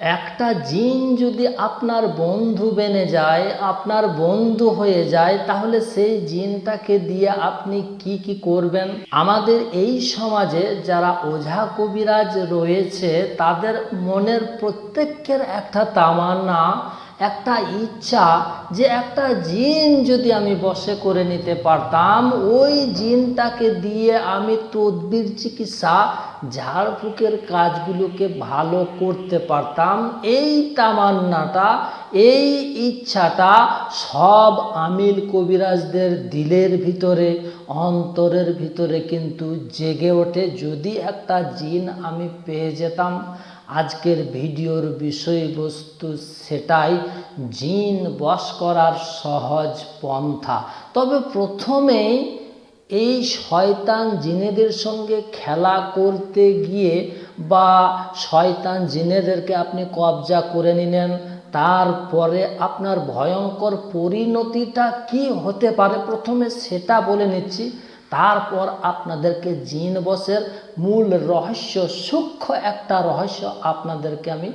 একটা জিন যদি আপনার বন্ধু বেনে যায়, আপনার বন্ধু হয়ে যায়, তাহলে সেই জিনটাকে দিয়ে আপনি কি কি করবেন? আমাদের এই সমাজে যারা ওঝা কবিরাজ রয়েছে, তাদের মনের প্রত্যেকের একটা তামান্না একটা ইচ্ছা যে একটা জিন যদি আমি বসে করে নিতে পারতাম, ওই জিনটাকে দিয়ে আমি তদবির চিকিৎসা ঝাড়ফুঁকের কাজগুলোকে ভালো করতে পারতাম। এই তামান্নাটা, এই ইচ্ছাটা সব আমিল কবিরাজদের দিলের ভিতরে, অন্তরের ভিতরে কিন্তু জেগে ওঠে। যদি একটা জিন আমি পেয়ে যেতাম আজকের ভিডিওর বিষয়বস্তু সেটাই জিন বশ করার সহজ পন্থা। তবে প্রথমেই এই শয়তান জিনেদের সঙ্গে খেলা করতে গিয়ে বা শয়তান জিনেদেরকে আপনি কবজা করে নিলেন, তারপরে আপনার ভয়ঙ্কর পরিণতিটা কি হতে পারে? প্রথমে সেটা বলে নিচ্ছি। তারপর আপনাদেরকে জিন বসের মূল রহস্য, সূক্ষ্ম একটা রহস্য আপনাদেরকে আমি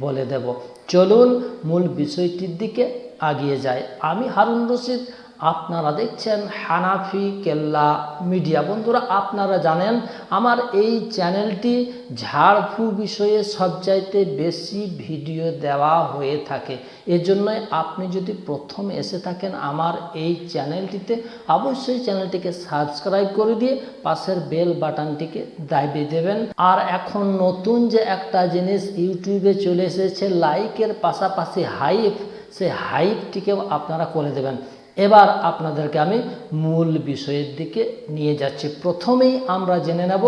বলে দেব। চলুন মূল বিষয়টির দিকে আগিয়ে যায় আমি হারুন রশিদ আপনারা দেখছেন হানাফি কেল্লা মিডিয়া। বন্ধুরা, আপনারা জানেন আমার এই চ্যানেলটি ঝাড়ফু বিষয়ে সবচাইতে বেশি ভিডিও দেওয়া হয়ে থাকে। এজন্যই আপনি যদি প্রথম এসে থাকেন আমার এই চ্যানেলটিতে, অবশ্যই চ্যানেলটিকে সাবস্ক্রাইব করে দিয়ে পাশের বেল বাটনটিকে দাবিয়ে দেবেন। আর এখন নতুন যে একটা জিনিস ইউটিউবে চলে এসেছে, লাইকের পাশাপাশি হাইপ সে হাইপটিকেও আপনারা করে দেবেন। এবার আপনাদেরকে আমি মূল বিষয়ের দিকে নিয়ে যাচ্ছি। প্রথমেই আমরা জেনে নেব,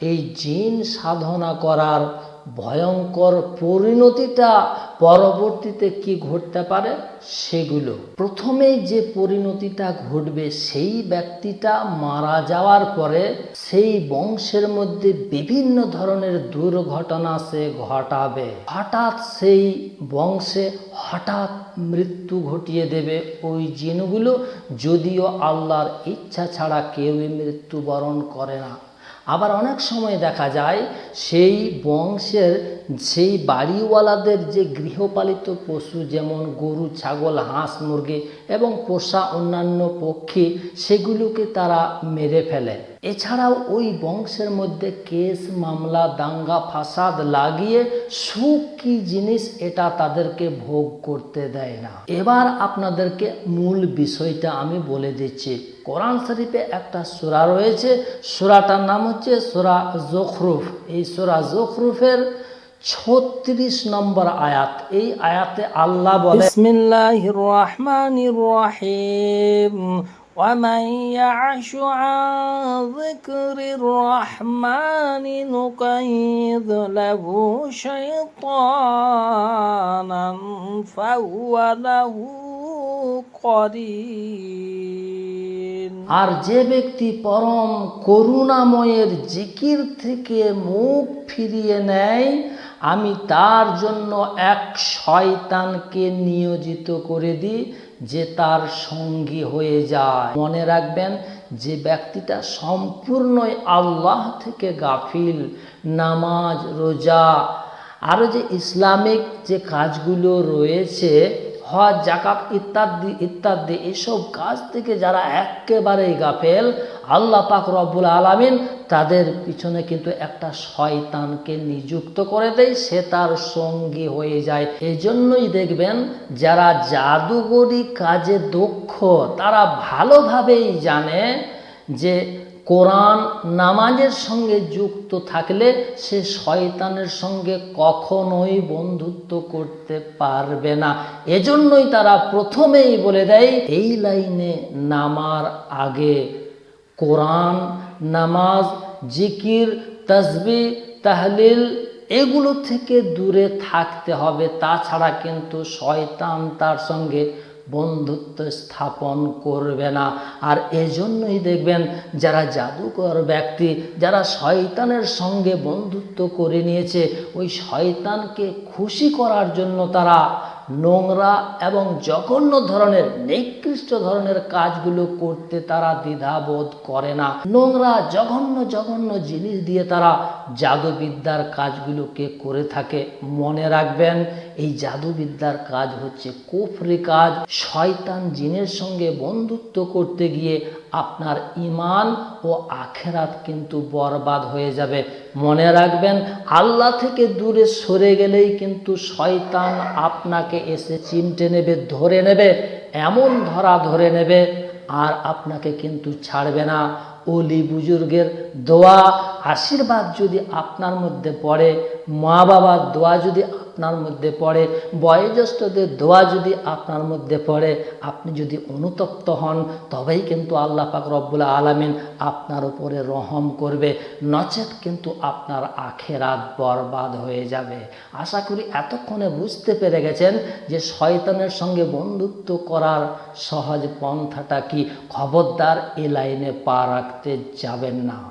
এই জিন সাধনা করার ভয়ঙ্কর পরিণতিটা পরবর্তীতে কি ঘটতে পারে? সেগুলো। প্রথমেই যে পরিণতিটা ঘটবে, সেই ব্যক্তিটা মারা যাওয়ার পরে সেই বংশের মধ্যে বিভিন্ন ধরনের দুর্ঘটনা সে ঘটাবে। হঠাৎ সেই বংশে হঠাৎ মৃত্যু ঘটিয়ে দেবে ওই জিনগুলো, যদিও আল্লাহর ইচ্ছা ছাড়া কেউই মৃত্যুবরণ করে না। আবার অনেক সময় দেখা যায় সেই বংশের সেই বাড়িওয়ালাদের যে গৃহপালিত পশু যেমন গরু, ছাগল, হাঁস, মুরগি এবং পোষা অন্যান্য পক্ষী, সেগুলোকে তারা মেরে ফেলে। এছাড়াও ওই বংশের মধ্যে কেস, মামলা, দাঙ্গা, ফাসাদ লাগিয়ে সুখ কি জিনিস এটা তাদেরকে ভোগ করতে দেয় না। এবার আপনাদেরকে মূল বিষয়টা আমি বলে দিচ্ছি। কোরআন শরীফে একটা সুরা রয়েছে, সুরাটার নাম হচ্ছে সুরা জখরুফ। এই সুরা জখরুফের ছত্রিশ নম্বর আয়াত। এই আয়াতে আল্লাহ বলে ومن يعش عن ذكر الرحمن نقيض له شيطانا فهو له قرين আর যে ব্যক্তি পরম করুণাময়ের জিকির থেকে মুখ ফিরিয়ে নেয় আমি তার জন্য এক শয়তানকে নিয়োজিত করে দিই যে তার সঙ্গী হয়ে যায়। মনে রাখবেন যে ব্যক্তিটা সম্পূর্ণই আল্লাহ থেকে গাফিল, নামাজ, রোজা। আরও যে ইসলামিক যে কাজগুলো রয়েছে হজ, জাকাত ইত্যাদি ইত্যাদি এসব কাজ থেকে যারা একেবারেই গাফেল, আল্লাহ পাক রব্বুল আলমিন তাদের পিছনে কিন্তু একটা শয়তানকে নিযুক্ত করে দেয়, সে তার সঙ্গী হয়ে যায়। এই জন্যই দেখবেন যারা জাদুগরি কাজে দক্ষ, তারা ভালোভাবেই জানে যে কোরআন নামাজের সঙ্গে যুক্ত থাকলে সে শয়তানের সঙ্গে কখনোই বন্ধুত্ব করতে পারবে না। এজন্যই তারা প্রথমেই বলে দেয়, এই লাইনে নামার আগে কোরআন, নামাজ, জিকির, তসবি, তাহলিল এগুলো থেকে দূরে থাকতে হবে। তাছাড়া কিন্তু শয়তান তার সঙ্গে বন্ধুত্ব স্থাপন করবে না। আর এজন্যই দেখবেন, যারা জাদুকর ব্যক্তি, যারা শয়তানের সঙ্গে বন্ধুত্ব করে নিয়েছে, ওই শয়তানকে খুশি করার জন্য তারা নোংরা এবং জঘন্য ধরনের, নিকৃষ্ট ধরনের কাজগুলো করতে তারা দ্বিধাবোধ করে না। নোংরা, জঘন্য জঘন্য জিনিস দিয়ে তারা জাদুবিদ্যার কাজগুলোকে করে থাকে। মনে রাখবেন, এই জাদুবিদ্যার কাজ হচ্ছে কুফরি কাজ। শয়তান জিনের সঙ্গে বন্ধুত্ব করতে গিয়ে আপনার ইমান ও আখেরাত কিন্তু বরবাদ হয়ে যাবে। মনে রাখবেন, আল্লাহ থেকে দূরে সরে গেলেই কিন্তু শয়তান আপনাকে এসে চিমটে নেবে, ধরে নেবে, এমন ধরা ধরে নেবে, আর আপনাকে কিন্তু ছাড়বে না। অলি বুজুর্গের দোয়া, আশীর্বাদ যদি আপনার মধ্যে পড়ে মা বাবার দোয়া যদি আপনার মধ্যে পড়ে। বয়োজ্যেষ্ঠদের দোয়া যদি আপনার মধ্যে পড়ে, আপনি যদি অনুতপ্ত হন, তবেই কিন্তু আল্লাহ পাক রব্বুল আলমিন আপনার উপরে রহম করবে। নচেত কিন্তু আপনার আখেরাত বরবাদ হয়ে যাবে। আশা করি এতক্ষণে বুঝতে পেরে গেছেন যে শয়তানের সঙ্গে বন্ধুত্ব করার সহজ পন্থাটা কি। খবরদার এ লাইনে পা রাখতে যাবেন না।